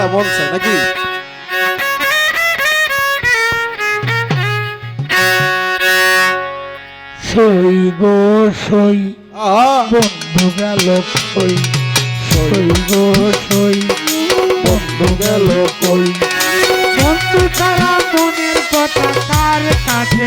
খেলা মন চাই নাকি? সই গো সই বন্ধু গেল কই? সই গো সই বন্ধু গেল কই? বন্ধু তারা মনের কথা তার কাছে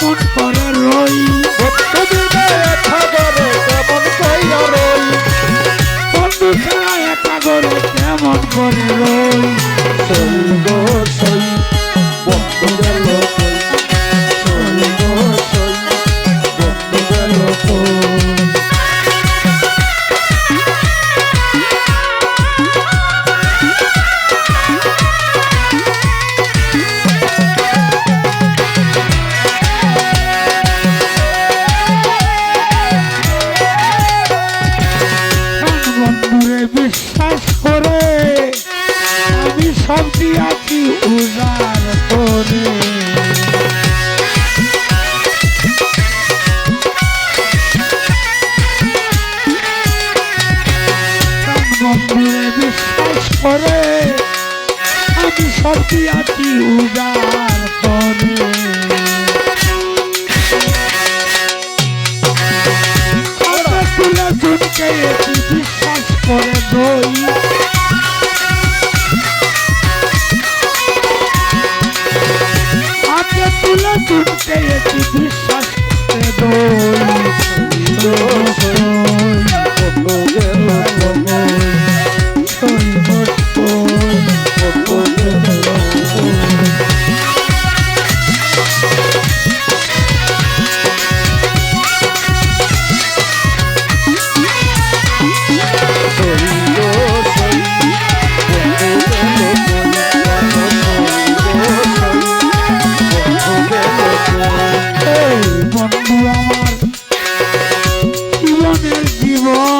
কেমন করে রই বন্ধু ছাড়া একা করে কেমন করে রই চলব সই বন্ধুদের বন্ধুরে বিশ্বাস করে আমি সত্যি আছি উদার করে তুলে চুটকে No.